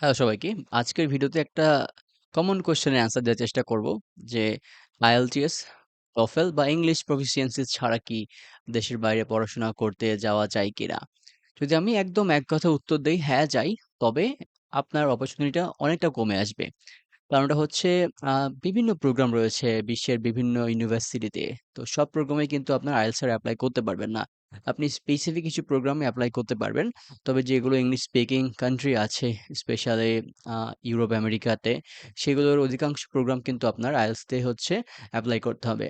Hello সবাইকে। আজকের ভিডিওতে একটা কমন কোয়েশ্চেনের অ্যান্সার দেওয়ার চেষ্টা করব যে IELTS, TOEFL বা ইংলিশ প্রফিসিয়েন্সি ছাড়া কি দেশের বাইরে পড়াশোনা করতে যাওয়া যায় কিনা? যদি আমি একদম এক কথায় উত্তর দেই, হ্যাঁ যাই। তবে আপনার অপরচুনিটিটা অনেকটা কমে আসবে। কারণটা হচ্ছে বিভিন্ন প্রোগ্রাম রয়েছে বিশ্বের বিভিন্ন ইউনিভার্সিটিতে। তো সব প্রোগ্রামে কিন্তু আপনার ছাড়া এপ্লাই করতে পারবেন না। আপনি স্পেসিফিক কিছু প্রোগ্রামে অ্যাপ্লাই করতে পারবেন। তবে যেগুলো ইংলিশ স্পিকিং কান্ট্রি আছে, স্পেশালি ইউরোপ, আমেরিকাতে, সেগুলোর অধিকাংশ প্রোগ্রাম কিন্তু আপনার দিয়ে হচ্ছে অ্যাপ্লাই করতে হবে।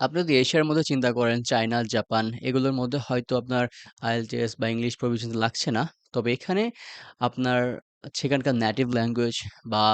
আপনি যদি এশিয়ার মধ্যে চিন্তা করেন, চায়না, জাপান এগুলোর মধ্যে হয়তো আপনার IELTS বা ইংলিশ প্রফিসিয়েন্সি লাগছে না। তবে এখানে আপনার সেখানকার নেটিভ ল্যাঙ্গুয়েজ বা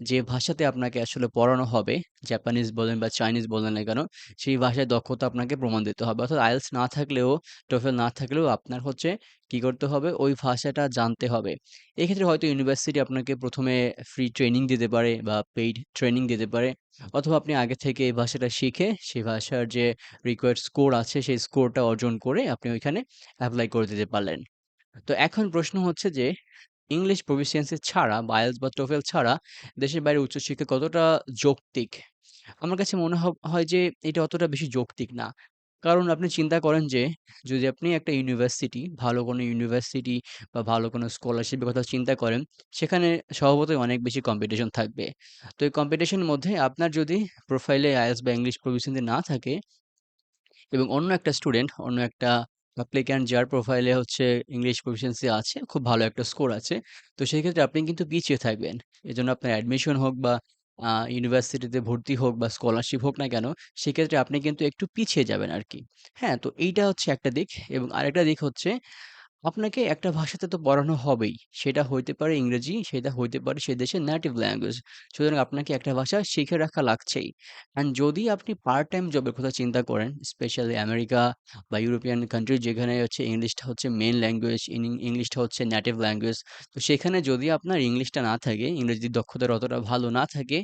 যে ভাষাতে আপনাকে আসলে পড়ানো হবে, জাপানিজ বলেন বা চাইনিজ বলেন না কেন, সেই ভাষায় দক্ষতা আপনাকে প্রমাণ দিতে হবে। অর্থাৎ IELTS না থাকলেও, TOEFL না থাকলেও আপনার হচ্ছে কি করতে হবে? ওই ভাষাটা জানতে হবে। এক্ষেত্রে হয়তো ইউনিভার্সিটি আপনাকে প্রথমে ফ্রি ট্রেনিং দিতে পারে বা পেইড ট্রেনিং দিতে পারে। অথবা আপনি আগে থেকে এই ভাষাটা শিখে, সেই ভাষার যে রিকোয়ার্ড স্কোর আছে, সেই স্কোরটা অর্জন করে আপনি ওইখানে অ্যাপ্লাই করে দিতে পারলেন। তো এখন প্রশ্ন হচ্ছে যে ইংলিশ প্রফিসিয়েন্সি ছাড়া বা বা TOEFL ছাড়া দেশের বাইরে উচ্চশিক্ষা কতটা যৌক্তিক? আমার কাছে মনে হয় যে এটা অতটা বেশি যৌক্তিক না। কারণ আপনি চিন্তা করেন যে যদি আপনি একটা ইউনিভার্সিটি, ভালো কোনো ইউনিভার্সিটি বা ভালো কোনো স্কলারশিপের কথা চিন্তা করেন, সেখানে স্বভাবতই অনেক বেশি কম্পিটিশন থাকবে। তো এই কম্পিটিশনের মধ্যে আপনার যদি প্রোফাইলে IELTS বা ইংলিশ প্রফিসিয়েন্সি না থাকে এবং অন্য একটা স্টুডেন্ট, অন্য একটা অ্যাপ্লিক্যান্ট যার প্রোফাইলে হচ্ছে ইংলিশ প্রফিসিয়েন্সি আছে, খুব ভালো একটা স্কোর আছে। তো সেই ক্ষেত্রে আপনি কিন্তু পিছিয়ে থাকবেন। এজন্য আপনার অ্যাডমিশন হোক বা ইউনিভার্সিটিতে ভর্তি হোক বা স্কলারশিপ হোক না কেন, সেক্ষেত্রে আপনি কিন্তু একটু পিছিয়ে যাবেন আর কি হ্যাঁ? তো এইটা হচ্ছে একটা দিক এবং আরেকটা দিক হচ্ছে আপনাকে একটা ভাষাতে তো পড়ানো হবেই। সেটা হইতে পারে ইংরেজি, সেটা হইতে পারে সে দেশের নেটিভ ল্যাঙ্গুয়েজ। সুতরাং আপনাকে একটা ভাষা শিখে রাখা লাগছেই। অ্যান্ড যদি আপনি পার্ট টাইম জবের কথা চিন্তা করেন, স্পেশালি আমেরিকা বা ইউরোপিয়ান কান্ট্রি যেখানে হচ্ছে ইংলিশটা হচ্ছে মেইন ল্যাঙ্গুয়েজ, ইংলিশটা হচ্ছে নেটিভ ল্যাঙ্গুয়েজ। তো সেখানে যদি আপনার ইংলিশটা না থাকে, ইংরেজির দক্ষতাটা অতটা ভালো না থাকে,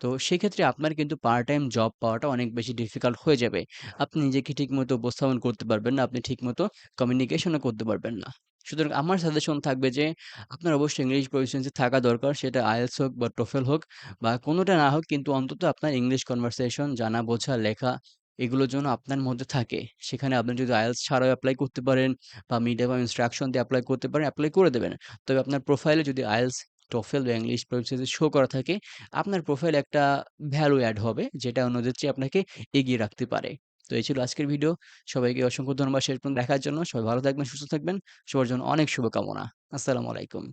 তো সেক্ষেত্রে আপনার কিন্তু পার্ট টাইম জব পাওয়াটা অনেক বেশি ডিফিকাল্ট হয়ে যাবে। আপনি নিজেকে ঠিকমতো উপস্থাপন করতে পারবেন না, আপনি ঠিকমতো কমিউনিকেশনও করতে পারবেন না। সুতরাং আমার সাজেশন থাকবে যে আপনার অবশ্যই ইংলিশ প্রফিসিয়েন্সি থাকা দরকার। সেটা IELTS হোক বা TOEFL হোক বা কোনোটা না হোক কিন্তু অন্তত আপনার ইংলিশ কনভারসেশন জানা, বোঝা, লেখা এগুলোর জন্য আপনার মধ্যে থাকে। সেখানে আপনি যদি IELTS ছাড়াও অ্যাপ্লাই করতে পারেন বা মিডিয়াম ইনস্ট্রাকশন দিয়ে অ্যাপ্লাই করতে পারেন, অ্যাপ্লাই করে দেবেন। তবে আপনার প্রোফাইলে যদি IELTS, TOEFL বা ইংলিশ প্রফিসিয়েন্সি শো করা থাকে, আপনার প্রোফাইল একটা ভ্যালু অ্যাড হবে যেটা অন্যদের চেয়ে আপনাকে এগিয়ে রাখতে পারে। তো এই ছিল আজকের ভিডিও। সবাইকে অসংখ্য ধন্যবাদ শেষ পর্যন্ত দেখার জন্য। সবাই ভালো থাকবেন, সুস্থ থাকবেন। সবার জন্য অনেক শুভকামনা। আসসালামু আলাইকুম।